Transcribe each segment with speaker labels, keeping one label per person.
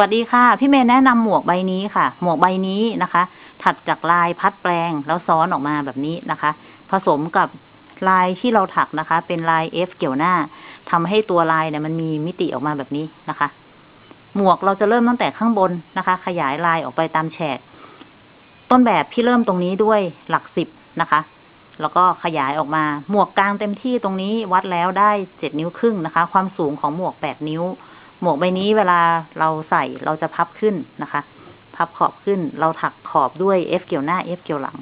Speaker 1: วัสดีค่ะ พี่เมย์แนะนำหมวกใบนี้ค่ะ หมวกใบนี้นะคะ ถัดจากลายพัดแปลงแล้วซ้อนออกมาแบบนี้นะคะ ผสมกับลายที่เราถักนะคะ เป็นลาย F เกี่ยวหน้าทำให้ตัวลายเนี่ยมันมีมิติออกมาแบบนี้นะคะ หมวกเราจะเริ่มตั้งแต่ข้างบนนะคะ ขยายลายออกไปตามแฉกต้นแบบพี่เริ่มตรงนี้ด้วยหลักสิบนะคะ แล้วก็ขยายออกมาหมวกกลางเต็มที่ตรงนี้วัดแล้วได้เจ็ดนิ้วครึ่งนะคะ ความสูงของหมวกแปดนิ้ว มวกใบนี้เวลาเราใส่เราจะพับขึ้นนะคะ พับขอบขึ้น เราถักขอบด้วย F เกี่ยวหน้า F เกี่ยวหลัง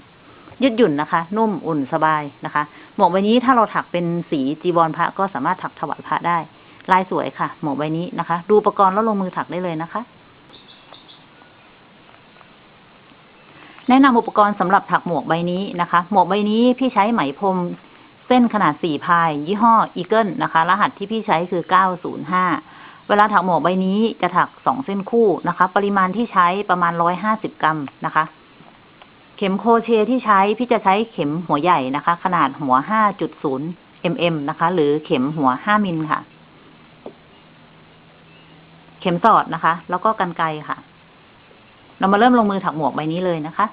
Speaker 1: ยืดหยุ่นนะคะ นุ่มอุ่นสบายนะคะ หมวกใบนี้ถ้าเราถักเป็นสีจีวรพระก็สามารถถักถวายพระได้ ลายสวยค่ะ หมวกใบนี้นะคะ ดูอุปกรณ์แล้วลงมือถักได้เลยนะคะ แนะนำอุปกรณ์สำหรับถักหมวกใบนี้นะคะ หมวกใบนี้พี่ใช้ไหมพรมเส้นขนาดสี่พาย ยี่ห้ออีเกิลนะคะ รหัสที่พี่ใช้คือเก้าศูนย์ห้า เวลาถักหมวกใบนี้จะถักสองเส้นคู่นะคะ ปริมาณที่ใช้ประมาณร้อยห้าสิบกรัมนะคะ เข็มโครเชต์ที่ใช้พี่จะใช้เข็มหัวใหญ่นะคะ ขนาดหัวห้าจุดศูนย์ mm นะคะ หรือเข็มหัวห้ามิลค่ะ เข็มสอดนะคะ แล้วก็กันไกค่ะ เรามาเริ่มลงมือถักหมวกใบนี้เลยนะคะ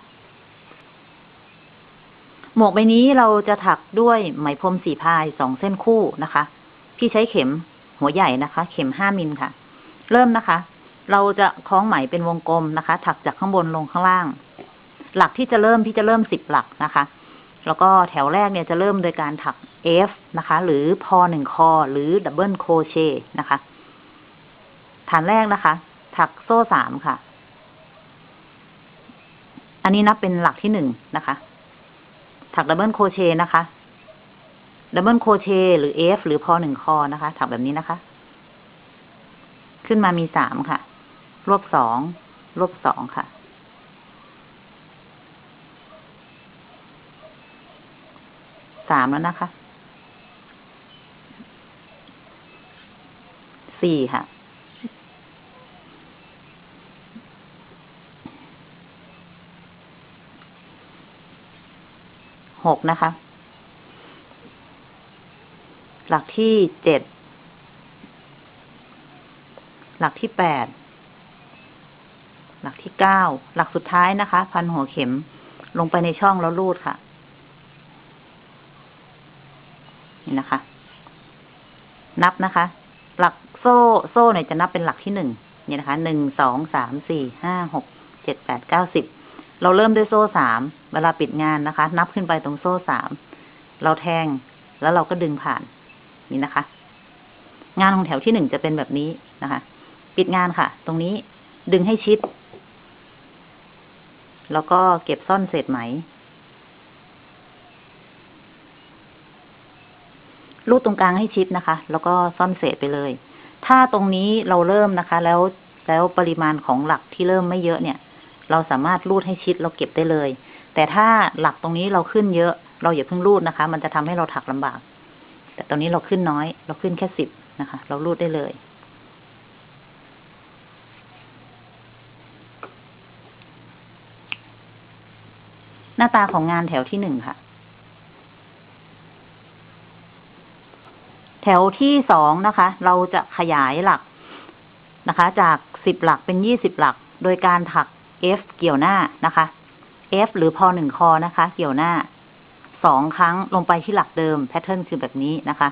Speaker 1: หมวกใบนี้เราจะถักด้วยไหมพรมสีพายสองเส้นคู่นะคะ พี่ใช้เข็ม หัวใหญ่นะคะ เข็มห้ามิลค่ะ เริ่มนะคะ เราจะคล้องไหมเป็นวงกลมนะคะ ถักจากข้างบนลงข้างล่าง หลักที่จะเริ่มพี่จะเริ่มสิบหลักนะคะ แล้วก็แถวแรกเนี่ยจะเริ่มโดยการถัก F นะคะ หรือพอหนึ่งคอหรือดับเบิลโคเชนะคะ ฐานแรกนะคะ ถักโซ่สามค่ะ อันนี้นับเป็นหลักที่หนึ่งนะคะ ถักดับเบิลโคเชนะคะ ดับเบิลโคเชหรือ F หรือพอหนึ่งคอนะคะ ถักแบบนี้นะคะ ขึ้นมามีสามค่ะ รวบสอง รวบสองค่ะ สามแล้วนะคะ สี่ค่ะหกนะคะ หลักที่เจ็ด หลักที่แปด หลักที่เก้า หลักสุดท้ายนะคะ พันหัวเข็มลงไปในช่องแล้วรูดค่ะ นี่นะคะ นับนะคะ หลักโซ่โซ่เนี่ยจะนับเป็นหลักที่หนึ่งนี่นะคะ หนึ่ง สอง สาม สี่ ห้า หก เจ็ด แปด เก้าสิบ เราเริ่มด้วยโซ่สาม เวลาปิดงานนะคะ นับขึ้นไปตรงโซ่สาม เราแทง แล้วเราก็ดึงผ่าน นี่นะคะ งานของแถวที่หนึ่งจะเป็นแบบนี้นะคะ ปิดงานค่ะ ตรงนี้ดึงให้ชิด แล้วก็เก็บซ่อนเศษไหม รูดตรงกลางให้ชิดนะคะ แล้วก็ซ่อนเศษไปเลย ถ้าตรงนี้เราเริ่มนะคะ แล้วแล้วปริมาณของหลักที่เริ่มไม่เยอะเนี่ย เราสามารถรูดให้ชิดเราเก็บได้เลย แต่ถ้าหลักตรงนี้เราขึ้นเยอะ เราอย่าเพิ่งรูดนะคะ มันจะทำให้เราถักลำบาก แต่ตอนนี้เราขึ้นน้อย เราขึ้นแค่สิบนะคะ เรารูดได้เลย หน้าตาของงานแถวที่หนึ่งค่ะ แถวที่สองนะคะ เราจะขยายหลักนะคะ จากสิบหลักเป็นยี่สิบหลัก โดยการถัก F เกี่ยวหน้านะคะ F หรือพอหนึ่งคอนะคะ เกี่ยวหน้า สองครั้งลงไปที่หลักเดิมแพทเทิร์นคือแบบนี้นะคะ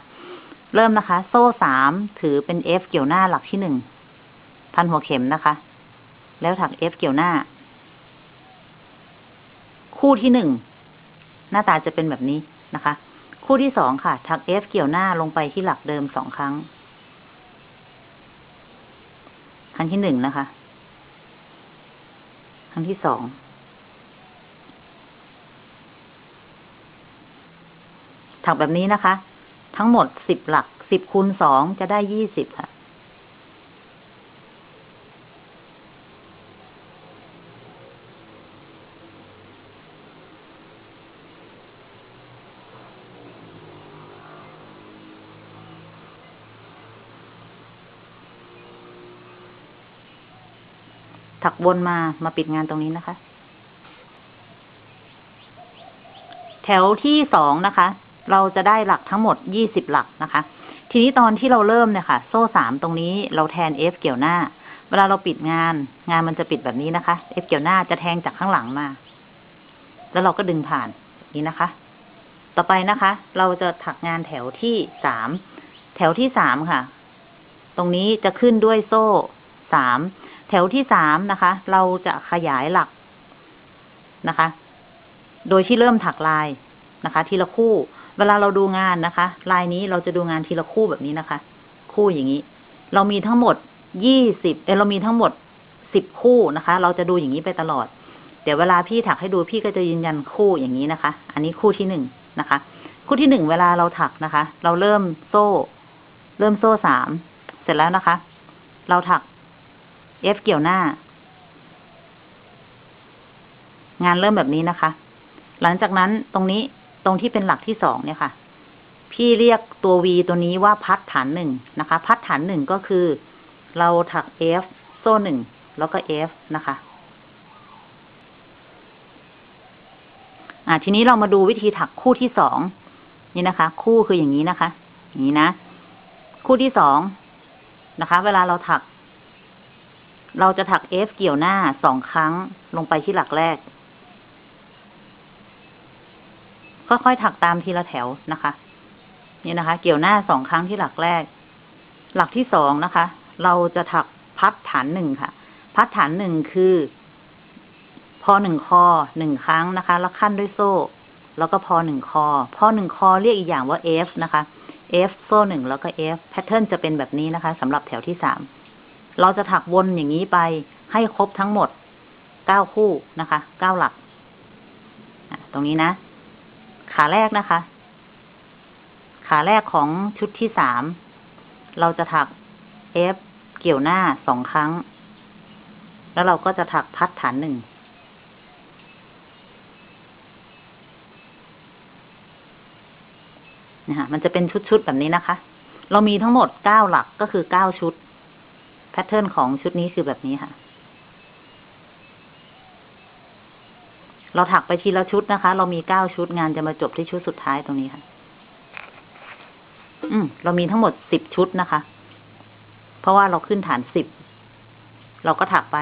Speaker 1: เริ่มนะคะ โซ่สามถือเป็น F เกี่ยวหน้าหลักที่หนึ่งพันหัวเข็มนะคะ แล้วถัก F เกี่ยวหน้า คู่ที่หนึ่งหน้าตาจะเป็นแบบนี้นะคะ คู่ที่สองค่ะ ถัก F เกี่ยวหน้าลงไปที่หลักเดิมสองครั้ง ครั้งที่หนึ่งนะคะ ครั้งที่สอง ถักแบบนี้นะคะ ทั้งหมดสิบหลักสิบคูณสองจะได้ยี่สิบค่ะ ถักวนมามาปิดงานตรงนี้นะคะ แถวที่สองนะคะ เราจะได้หลักทั้งหมดยี่สิบหลักนะคะ ทีนี้ตอนที่เราเริ่มเนี่ยค่ะ โซ่สามตรงนี้เราแทน F เกี่ยวหน้า เวลาเราปิดงาน งานมันจะปิดแบบนี้นะคะ F เกี่ยวหน้าจะแทงจากข้างหลังมา แล้วเราก็ดึงผ่านนี้นะคะ ต่อไปนะคะ เราจะถักงานแถวที่สามแถวที่สามค่ะ ตรงนี้จะขึ้นด้วยโซ่สามแถวที่สามนะคะ เราจะขยายหลักนะคะ โดยที่เริ่มถักลายนะคะ ทีละคู่ เวลาเราดูงานนะคะ ลายนี้เราจะดูงานทีละคู่แบบนี้นะคะ คู่อย่างนี้ เรามีทั้งหมดยี่สิบเออเรามีทั้งหมดสิบคู่นะคะ เราจะดูอย่างนี้ไปตลอด เดี๋ยวเวลาพี่ถักให้ดูพี่ก็จะยืนยันคู่อย่างนี้นะคะ อันนี้คู่ที่หนึ่งนะคะ คู่ที่หนึ่งเวลาเราถักนะคะ เราเริ่มโซ่ เริ่มโซ่สามเสร็จแล้วนะคะ เราถัก F เกี่ยวหน้า งานเริ่มแบบนี้นะคะ หลังจากนั้นตรงนี้ รงที่เป็นหลักที่สองเนี่ยค่ะ พี่เรียกตัว V ตัวนี้ว่าพัดฐานหนึ่งนะคะ พัดฐานหนึ่งก็คือ เราถัก F โซ่หนึ่งแล้วก็ F นะคะอ่าทีนี้เรามาดูวิธีถักคู่ที่สองนี่นะคะ คู่คืออย่างนี้นะคะ อย่างนี้นะ คู่ที่สองนะคะ เวลาเราถัก เราจะถัก F เกี่ยวหน้าสองครั้งลงไปที่หลักแรก ค่อยๆถักตามทีละแถวนะคะ นี่นะคะ เกี่ยวหน้าสองครั้งที่หลักแรก หลักที่สองนะคะ เราจะถักพัดฐานหนึ่งค่ะ พัดฐานหนึ่งคือพอหนึ่งคอหนึ่งครั้งนะคะ แล้วขั้นด้วยโซ่ แล้วก็พอหนึ่งคอ พอหนึ่งคอเรียกอีกอย่างว่า F นะคะ F โซ่หนึ่งแล้วก็ F แพทเทิร์นจะเป็นแบบนี้นะคะสำหรับแถวที่สามเราจะถักวนอย่างนี้ไปให้ครบทั้งหมดเก้าคู่นะคะเก้าหลัก ตรงนี้นะ ขาแรกนะคะ ขาแรกของชุดที่สาม เราจะถัก F เกี่ยวหน้าสองครั้ง แล้วเราก็จะถักพัดฐานหนึ่ง นะคะมันจะเป็นชุดๆแบบนี้นะคะ เรามีทั้งหมดเก้าหลักก็คือเก้าชุด แพทเทิร์นของชุดนี้คือแบบนี้ค่ะ เราถักไปทีละชุดนะคะ เรามีเก้าชุดงานจะมาจบที่ชุดสุดท้ายตรงนี้ค่ะ อืม เรามีทั้งหมดสิบชุดนะคะ เพราะว่าเราขึ้นฐานสิบ เราก็ถักไป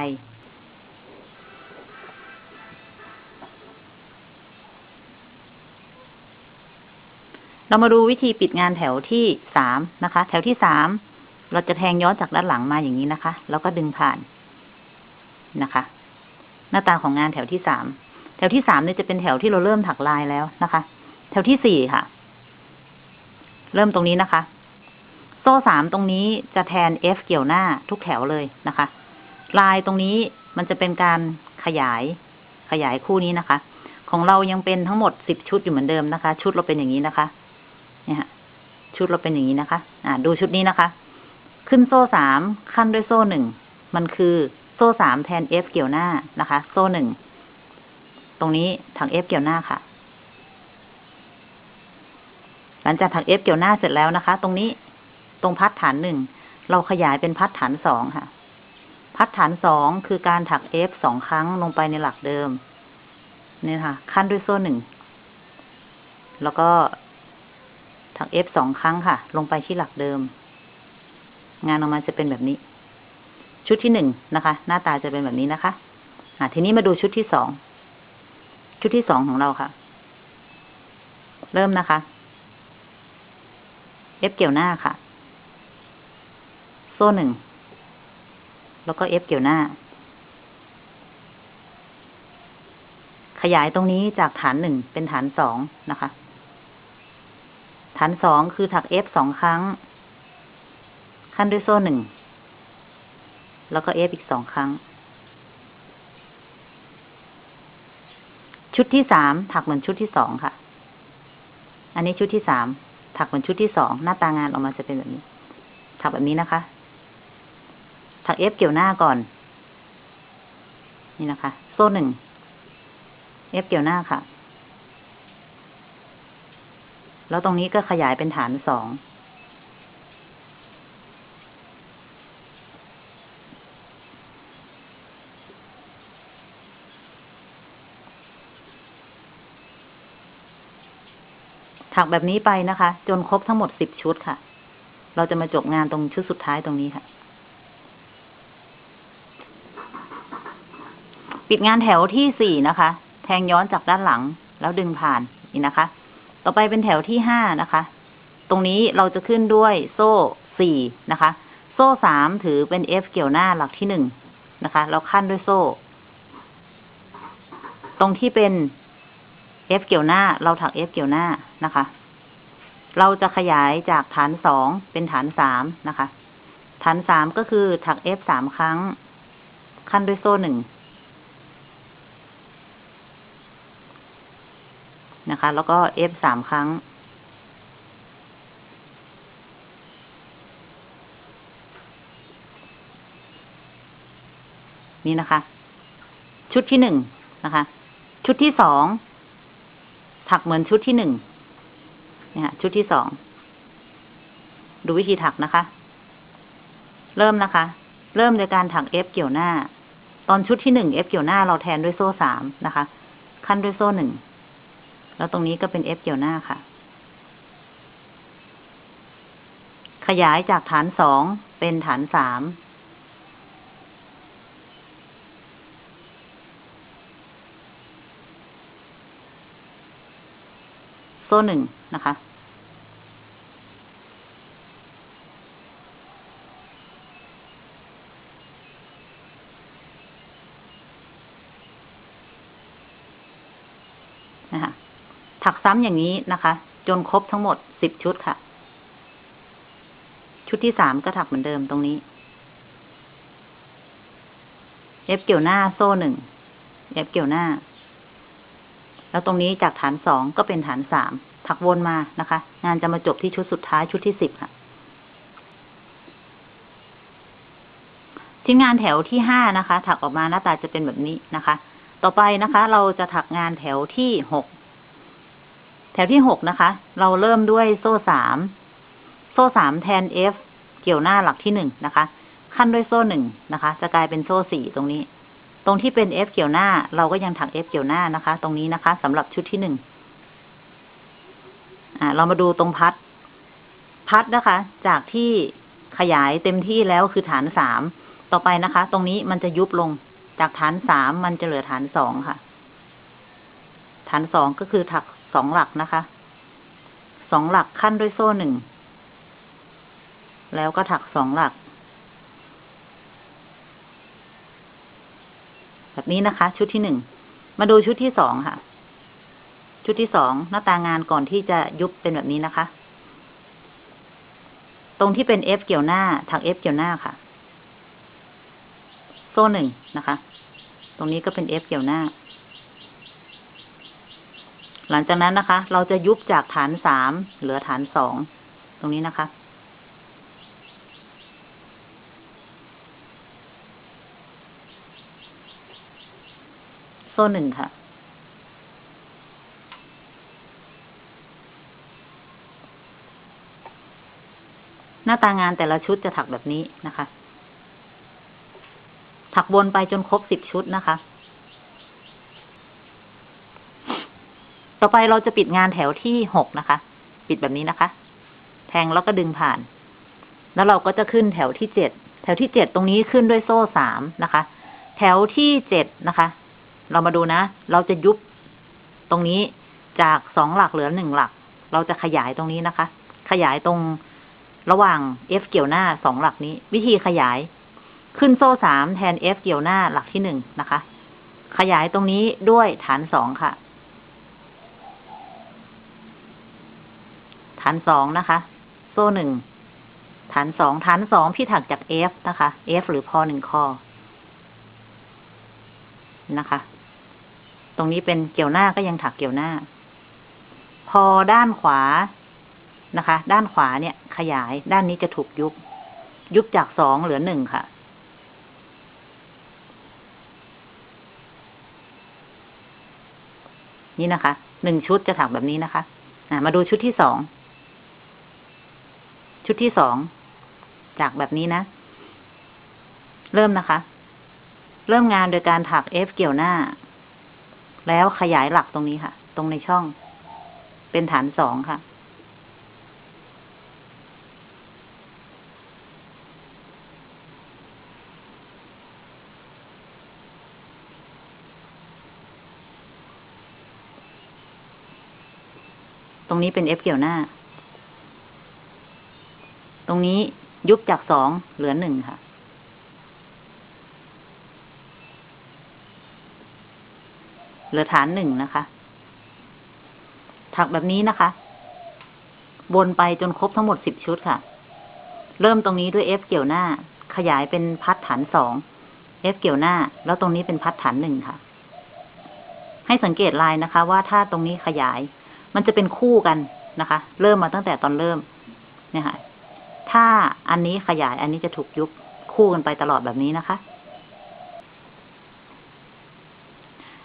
Speaker 1: เรามาดูวิธีปิดงานแถวที่สามนะคะ แถวที่สามเราจะแทงย้อนจากด้านหลังมาอย่างนี้นะคะ แล้วก็ดึงผ่านนะคะ หน้าตาของงานแถวที่สาม แถวที่สามเนี่ยจะเป็นแถวที่เราเริ่มถักลายแล้วนะคะ แถวที่สี่ค่ะ เริ่มตรงนี้นะคะ โซ่สามตรงนี้จะแทน F เกี่ยวหน้าทุกแถวเลยนะคะ ลายตรงนี้มันจะเป็นการขยายขยายคู่นี้นะคะ ของเรายังเป็นทั้งหมดสิบชุดอยู่เหมือนเดิมนะคะ ชุดเราเป็นอย่างนี้นะคะ เนี่ยฮะชุดเราเป็นอย่างนี้นะคะ อ่า ดูชุดนี้นะคะ ขึ้นโซ่สามขั้นด้วยโซ่หนึ่ง มันคือโซ่สามแทน F เกี่ยวหน้านะคะ โซ่หนึ่ง ตรงนี้ถัก F เกี่ยวหน้าค่ะ หลังจากถัก F เกี่ยวหน้าเสร็จแล้วนะคะ ตรงนี้ตรงพัดฐานหนึ่งเราขยายเป็นพัดฐานสองค่ะ พัดฐานสองคือการถัก F สองครั้งลงไปในหลักเดิมนี่ค่ะ ขั้นด้วยโซ่หนึ่งแล้วก็ถัก F สองครั้งค่ะ ลงไปที่หลักเดิม งานออกมาจะเป็นแบบนี้ ชุดที่หนึ่งนะคะ หน้าตาจะเป็นแบบนี้นะคะ อ่าทีนี้มาดูชุดที่สอง ชุดที่สองของเราค่ะ เริ่มนะคะ F เกี่ยวหน้าค่ะ โซ่หนึ่ง แล้วก็ F เกี่ยวหน้า ขยายตรงนี้จากฐานหนึ่งเป็นฐานสองนะคะ ฐานสองคือถัก F สองครั้ง ขั้นด้วยโซ่หนึ่ง แล้วก็ F อีกสองครั้ง ชุดที่สามถักเหมือนชุดที่สองค่ะ อันนี้ชุดที่สามถักเหมือนชุดที่สองหน้าตางานออกมาจะเป็นแบบนี้ ถักแบบนี้นะคะ ถัก F เกี่ยวหน้าก่อน นี่นะคะ โซ่หนึ่ง F เกี่ยวหน้าค่ะ แล้วตรงนี้ก็ขยายเป็นฐานสอง ถักแบบนี้ไปนะคะ จนครบทั้งหมดสิบชุดค่ะ เราจะมาจบงานตรงชุดสุดท้ายตรงนี้ค่ะ ปิดงานแถวที่สี่นะคะ แทงย้อนจากด้านหลังแล้วดึงผ่านนี่นะคะ ต่อไปเป็นแถวที่ห้านะคะ ตรงนี้เราจะขึ้นด้วยโซ่สี่นะคะ โซ่สามถือเป็น F เกี่ยวหน้าหลักที่หนึ่งนะคะ เราขั้นด้วยโซ่ ตรงที่เป็น F เกี่ยวหน้า เราถัก F เกี่ยวหน้านะคะ เราจะขยายจากฐานสองเป็นฐานสามนะคะ ฐานสามก็คือถัก F สามครั้ง ขั้นด้วยโซ่หนึ่งนะคะ แล้วก็ F สามครั้ง นี่นะคะ ชุดที่หนึ่งนะคะ ชุดที่สอง ถักเหมือนชุดที่หนึ่งเนี่ยค่ะชุดที่สอง ดูวิธีถักนะคะ เริ่มนะคะ เริ่มโดยการถัก F เกี่ยวหน้า ตอนชุดที่หนึ่ง F เกี่ยวหน้าเราแทนด้วยโซ่สามนะคะ ขั้นด้วยโซ่หนึ่ง แล้วตรงนี้ก็เป็น F เกี่ยวหน้าค่ะ ขยายจากฐานสองเป็นฐานสาม โซ่หนึ่งนะคะ นะคะ ถักซ้ำอย่างนี้นะคะ จนครบทั้งหมดสิบชุดค่ะ ชุดที่สามก็ถักเหมือนเดิมตรงนี้ เอฟเกี่ยวหน้าโซ่หนึ่ง เอฟเกี่ยวหน้า แล้วตรงนี้จากฐานสองก็เป็นฐานสามถักวนมานะคะ งานจะมาจบที่ชุดสุดท้ายชุดที่สิบค่ะชิ้นงานแถวที่ห้านะคะ ถักออกมาหน้าตาจะเป็นแบบนี้นะคะ ต่อไปนะคะ เราจะถักงานแถวที่หกแถวที่หกนะคะ เราเริ่มด้วยโซ่สามโซ่สามแทน F เกี่ยวหน้าหลักที่หนึ่งนะคะ ขั้นด้วยโซ่หนึ่งนะคะ จะกลายเป็นโซ่สี่ตรงนี้ ตรงที่เป็น F เกี่ยวหน้า เราก็ยังถัก F เกี่ยวหน้านะคะ ตรงนี้นะคะสำหรับชุดที่หนึ่งอ่า เรามาดูตรงพัด พัดนะคะ จากที่ขยายเต็มที่แล้วคือฐานสามต่อไปนะคะ ตรงนี้มันจะยุบลงจากฐานสามมันจะเหลือฐานสองค่ะ ฐานสองก็คือถักสองหลักนะคะสองหลักขั้นด้วยโซ่หนึ่ง แล้วก็ถักสองหลัก แบบนี้นะคะ ชุดที่หนึ่ง มาดูชุดที่สองค่ะ ชุดที่สองหน้าตางานก่อนที่จะยุบเป็นแบบนี้นะคะ ตรงที่เป็น F เกี่ยวหน้าถัก F เกี่ยวหน้าค่ะ โซ่หนึ่งนะคะ ตรงนี้ก็เป็น F เกี่ยวหน้า หลังจากนั้นนะคะ เราจะยุบจากฐานสามเหลือฐานสองตรงนี้นะคะ ซ่หนึ่งค่ะหน้าตางานแต่ละชุดจะถักแบบนี้นะคะ ถักวนไปจนครบสิบชุดนะคะ ต่อไปเราจะปิดงานแถวที่หกนะคะ ปิดแบบนี้นะคะ แทงแล้วก็ดึงผ่าน แล้วเราก็จะขึ้นแถวที่เจ็ด แถวที่เจ็ดตรงนี้ขึ้นด้วยโซ่สามนะคะ แถวที่เจ็ดนะคะ เรามาดูนะ เราจะยุบตรงนี้จากสองหลักเหลือหนึ่งหลัก เราจะขยายตรงนี้นะคะ ขยายตรงระหว่าง F เกี่ยวหน้าสองหลักนี้ วิธีขยาย ขึ้นโซ่สามแทน F เกี่ยวหน้าหลักที่หนึ่งนะคะ ขยายตรงนี้ด้วยฐานสองค่ะ ฐานสองนะคะ โซ่หนึ่งฐานสองฐานสองพี่ถักจาก F นะคะ F หรือพอหนึ่งคอนะคะ ตรงนี้เป็นเกี่ยวหน้าก็ยังถักเกี่ยวหน้า พอด้านขวานะคะ ด้านขวาเนี่ย ขยายด้านนี้จะถูกยุบ ยุบจากสองเหลือหนึ่งค่ะ นี่นะคะ หนึ่งชุดจะถักแบบนี้นะคะมาดูชุดที่สอง ชุดที่สอง จากแบบนี้นะ เริ่มนะคะ เริ่มงานโดยการถัก F เกี่ยวหน้า แล้วขยายหลักตรงนี้ค่ะ ตรงในช่อง เป็นฐานสองค่ะ ตรงนี้เป็น F เกี่ยวหน้า ตรงนี้ยุบจากสองเหลือหนึ่งค่ะ เหลือฐานหนึ่งนะคะ ถักแบบนี้นะคะ วนไปจนครบทั้งหมดสิบชุดค่ะ เริ่มตรงนี้ด้วย F เกี่ยวหน้า ขยายเป็นพัดฐานสอง F เกี่ยวหน้า แล้วตรงนี้เป็นพัดฐานหนึ่งค่ะ ให้สังเกตลายนะคะ ว่าถ้าตรงนี้ขยาย มันจะเป็นคู่กันนะคะ เริ่มมาตั้งแต่ตอนเริ่ม เนี่ยค่ะ ถ้าอันนี้ขยายอันนี้จะถูกยุบคู่กันไปตลอดแบบนี้นะคะ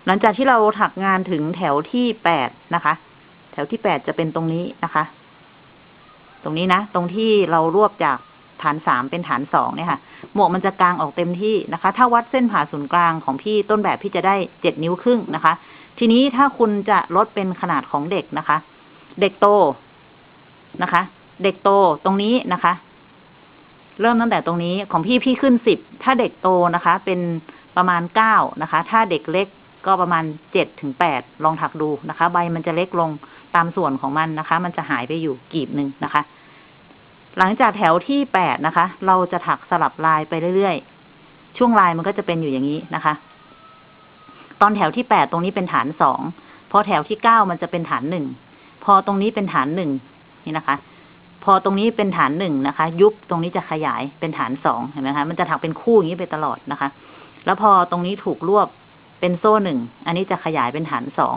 Speaker 1: หลังจากที่เราถักงานถึงแถวที่แปดนะคะ แถวที่แปดจะเป็นตรงนี้นะคะ ตรงนี้นะ ตรงที่เรารวบจากฐานสามเป็นฐานสองเนี่ยค่ะ หมวกมันจะกลางออกเต็มที่นะคะ ถ้าวัดเส้นผ่าศูนย์กลางของพี่ต้นแบบพี่จะได้เจ็ดนิ้วครึ่งนะคะ ทีนี้ถ้าคุณจะลดเป็นขนาดของเด็กนะคะ เด็กโตนะคะ เด็กโตตรงนี้นะคะ เริ่มตั้งแต่ตรงนี้ของพี่พี่ขึ้นสิบถ้าเด็กโตนะคะ เป็นประมาณเก้านะคะ ถ้าเด็กเล็ก ก็ประมาณเจ็ดถึงแปดลองถักดูนะคะ ใบมันจะเล็กลงตามส่วนของมันนะคะ มันจะหายไปอยู่กีบหนึ่งนะคะ หลังจากแถวที่แปดนะคะ เราจะถักสลับลายไปเรื่อยๆ ช่วงลายมันก็จะเป็นอยู่อย่างนี้นะคะ ตอนแถวที่แปดตรงนี้เป็นฐานสองพอแถวที่เก้ามันจะเป็นฐานหนึ่งพอตรงนี้เป็นฐานหนึ่งนี่นะคะ พอตรงนี้เป็นฐานหนึ่งนะคะ ยุบตรงนี้จะขยายเป็นฐานสองเห็นไหมคะมันจะถักเป็นคู่อย่างนี้ไปตลอดนะคะ แล้วพอตรงนี้ถูกรวบ เป็นโซ่หนึ่ง อันนี้จะขยายเป็นฐานสอง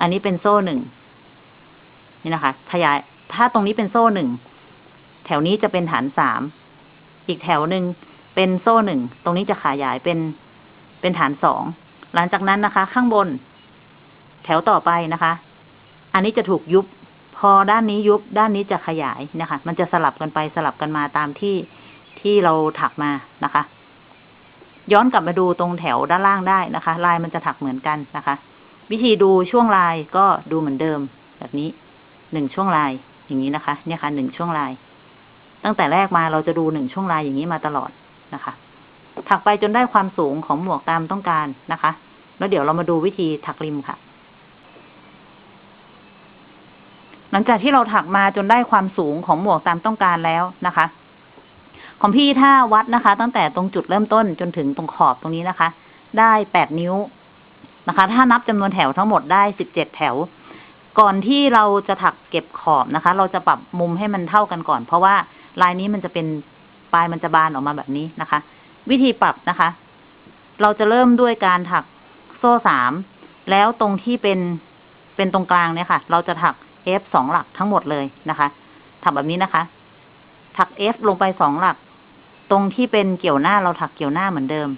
Speaker 1: อันนี้เป็นโซ่หนึ่ง นี่นะคะ ขยาย ถ้าตรงนี้เป็นโซ่หนึ่ง แถวนี้จะเป็นฐานสาม อีกแถวหนึ่งเป็นโซ่หนึ่ง ตรงนี้จะขยายเป็น เป็นฐานสอง หลังจากนั้นนะคะ ข้างบน แถวต่อไปนะคะ อันนี้จะถูกยุบ พอด้านนี้ยุบ ด้านนี้จะขยายนะคะ มันจะสลับกันไปสลับกันมาตามที่ที่เราถักมานะคะ ย้อนกลับมาดูตรงแถวด้านล่างได้นะคะ ลายมันจะถักเหมือนกันนะคะ วิธีดูช่วงลายก็ดูเหมือนเดิม แบบนี้หนึ่งช่วงลายอย่างนี้นะคะ เนี่ยค่ะหนึ่งช่วงลาย ตั้งแต่แรกมาเราจะดูหนึ่งช่วงลายอย่างนี้มาตลอดนะคะ ถักไปจนได้ความสูงของหมวกตามต้องการนะคะ แล้วเดี๋ยวเรามาดูวิธีถักริมค่ะ หลังจากที่เราถักมาจนได้ความสูงของหมวกตามต้องการแล้วนะคะ ของพี่ถ้าวัดนะคะ ตั้งแต่ตรงจุดเริ่มต้นจนถึงตรงขอบตรงนี้นะคะ ได้แปดนิ้วนะคะ ถ้านับจำนวนแถวทั้งหมดได้สิบเจ็ดแถว ก่อนที่เราจะถักเก็บขอบนะคะ เราจะปรับมุมให้มันเท่ากันก่อน เพราะว่าลายนี้มันจะเป็นปลายมันจะบานออกมาแบบนี้นะคะ วิธีปรับนะคะ เราจะเริ่มด้วยการถักโซ่สามแล้วตรงที่เป็นเป็นตรงกลางเนี่ยค่ะ เราจะถัก F สองหลักทั้งหมดเลยนะคะถักแบบนี้นะคะ ถัก F ลงไปสองหลัก ตรงที่เป็นเกี่ยวหน้าเราถักเกี่ยวหน้าเหมือนเดิม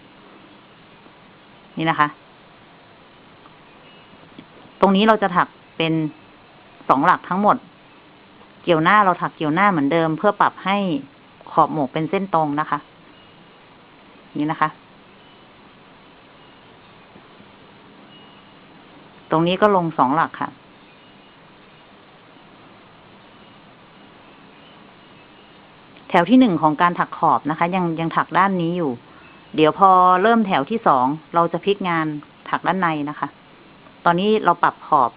Speaker 1: นี่นะคะ ตรงนี้เราจะถักเป็นสองหลักทั้งหมด เกี่ยวหน้าเราถักเกี่ยวหน้าเหมือนเดิม เพื่อปรับให้ขอบหมวกเป็นเส้นตรงนะคะ นี่นะคะ ตรงนี้ก็ลงสองหลักค่ะ แถวที่หนึ่งของการถักขอบนะคะ ยังยังถักด้านนี้อยู่ เดี๋ยวพอเริ่มแถวที่สองเราจะพลิกงานถักด้านในนะคะ ตอนนี้เราปรับขอบ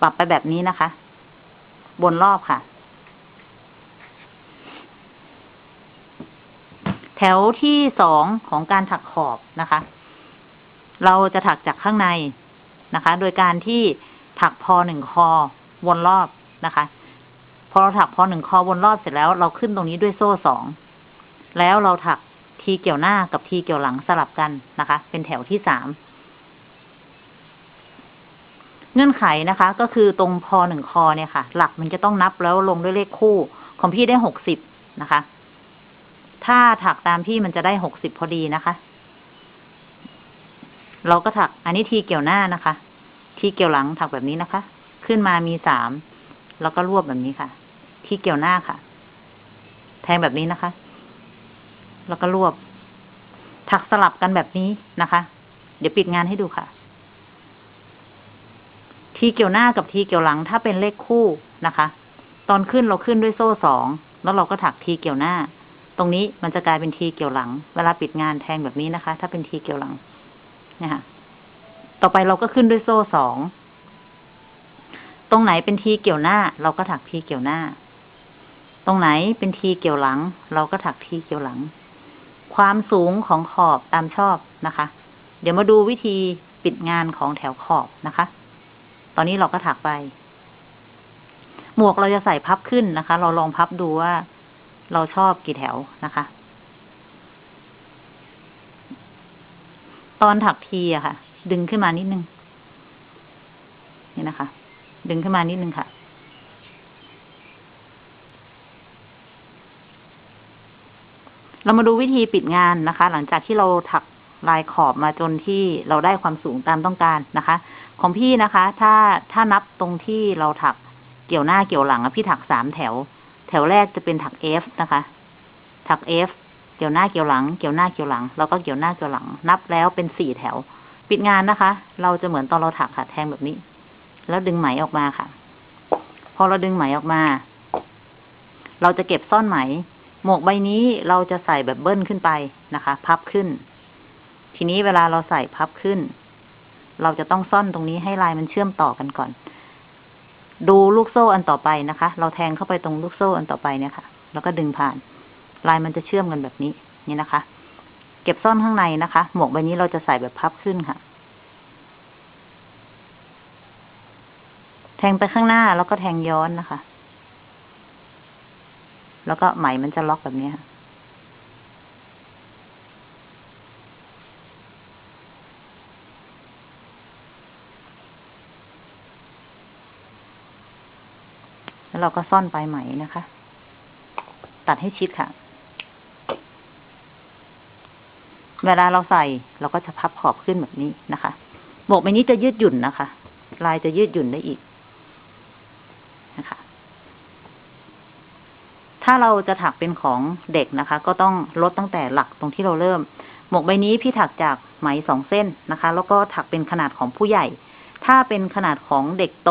Speaker 1: ปรับไปแบบนี้นะคะ บนรอบค่ะ แถวที่สองของการถักขอบนะคะ เราจะถักจากข้างในนะคะ โดยการที่ถักพอหนึ่งคอวนรอบนะคะ พอเราถักพอหนึ่งคอวนรอบเสร็จแล้วเราขึ้นตรงนี้ด้วยโซ่สองแล้วเราถักทีเกี่ยวหน้ากับทีเกี่ยวหลังสลับกันนะคะ เป็นแถวที่สามเงื่อนไขนะคะ ก็คือตรงพอหนึ่งคอเนี่ยค่ะ หลักมันจะต้องนับแล้วลงด้วยเลขคู่ ของพี่ได้หกสิบนะคะ ถ้าถักตามพี่มันจะได้หกสิบพอดีนะคะ เราก็ถักอันนี้ทีเกี่ยวหน้านะคะ ทีเกี่ยวหลังถักแบบนี้นะคะ ขึ้นมามีสามแล้วก็รวบแบบนี้ค่ะ ที่เกี่ยวหน้าค่ะ แทงแบบนี้นะคะ แล้วก็รวบ ถักสลับกันแบบนี้นะคะ เดี๋ยวปิดงานให้ดูค่ะ ทีเกี่ยวหน้ากับทีเกี่ยวหลัง ถ้าเป็นเลขคู่นะคะ ตอนขึ้นเราขึ้นด้วยโซ่สอง แล้วเราก็ถักทีเกี่ยวหน้า ตรงนี้มันจะกลายเป็นทีเกี่ยวหลัง เวลาปิดงานแทงแบบนี้นะคะ ถ้าเป็นทีเกี่ยวหลังเนี่ยค่ะ ต่อไปเราก็ขึ้นด้วยโซ่สอง ตรงไหนเป็นทีเกี่ยวหน้า เราก็ถักทีเกี่ยวหน้า ตรงไหนเป็นทีเกี่ยวหลัง เราก็ถักทีเกี่ยวหลัง ความสูงของขอบตามชอบนะคะ เดี๋ยวมาดูวิธีปิดงานของแถวขอบนะคะ ตอนนี้เราก็ถักไป หมวกเราจะใส่พับขึ้นนะคะ เราลองพับดูว่าเราชอบกี่แถวนะคะ ตอนถักทีอะค่ะ ดึงขึ้นมานิดนึง นี่นะคะ ดึงขึ้นมานิดนึงค่ะ เรามาดูวิธีปิดงานนะคะ หลังจากที่เราถักลายขอบมาจนที่เราได้ความสูงตามต้องการนะคะ ของพี่นะคะ ถ้าถ้านับตรงที่เราถักเกี่ยวหน้าเกี่ยวหลังอะพี่ถักสามแถว แถวแรกจะเป็นถัก F นะคะ ถัก F เกี่ยวหน้าเกี่ยวหลัง เกี่ยวหน้าเกี่ยวหลัง แล้วก็เกี่ยวหน้าเกี่ยวหลัง นับแล้วเป็นสี่แถว ปิดงานนะคะ เราจะเหมือนตอนเราถักค่ะ แทงแบบนี้ แล้วดึงไหมออกมาค่ะ พอเราดึงไหมออกมา เราจะเก็บซ่อนไหม หมวกใบนี้เราจะใส่แบบเบิ้ลขึ้นไปนะคะ พับขึ้น ทีนี้เวลาเราใส่พับขึ้น เราจะต้องซ่อนตรงนี้ให้ลายมันเชื่อมต่อกันก่อน ดูลูกโซ่อันต่อไปนะคะ เราแทงเข้าไปตรงลูกโซ่อันต่อไปเนี่ยค่ะ แล้วก็ดึงผ่าน ลายมันจะเชื่อมกันแบบนี้ นี่นะคะ เก็บซ่อนข้างในนะคะ หมวกใบนี้เราจะใส่แบบพับขึ้นค่ะ แทงไปข้างหน้าแล้วก็แทงย้อนนะคะ แล้วก็ไหมมันจะล็อกแบบนี้แล้วเราก็ซ่อนปลายไหมนะคะ ตัดให้ชิดค่ะ เวลาเราใส่เราก็จะพับขอบขึ้นแบบนี้นะคะหมวกใบนี้จะยืดหยุ่นนะคะ ลายจะยืดหยุ่นได้อีกนะคะ ถ้าเราจะถักเป็นของเด็กนะคะ ก็ต้องลดตั้งแต่หลักตรงที่เราเริ่ม หมวกใบนี้พี่ถักจากไหมสองเส้นนะคะ แล้วก็ถักเป็นขนาดของผู้ใหญ่ ถ้าเป็นขนาดของเด็กโต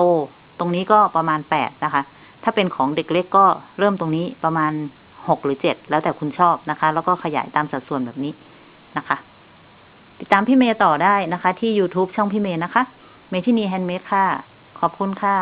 Speaker 1: ตรงนี้ก็ประมาณแปดนะคะ ถ้าเป็นของเด็กเล็กก็เริ่มตรงนี้ประมาณหกหรือเจ็ดแล้วแต่คุณชอบนะคะ แล้วก็ขยายตามสัดส่วนแบบนี้นะคะ ติดตามพี่เมย์ต่อได้นะคะ ที่ YouTube ช่องพี่เมย์นะคะ เมทินีแฮนด์เมดค่ะ ขอบคุณค่ะ